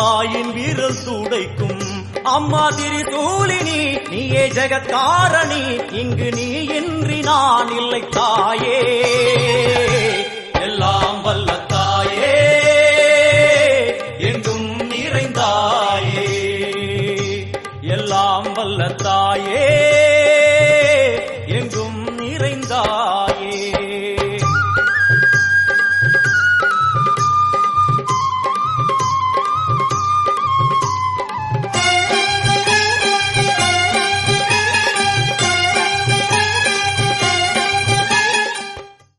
தாயின் வீரல் துடைக்கும். அம்மா திரிசூலினி நீயே ஜெகத்காரணி இங்கு நீ இன்றி நான் இல்லை தாயே.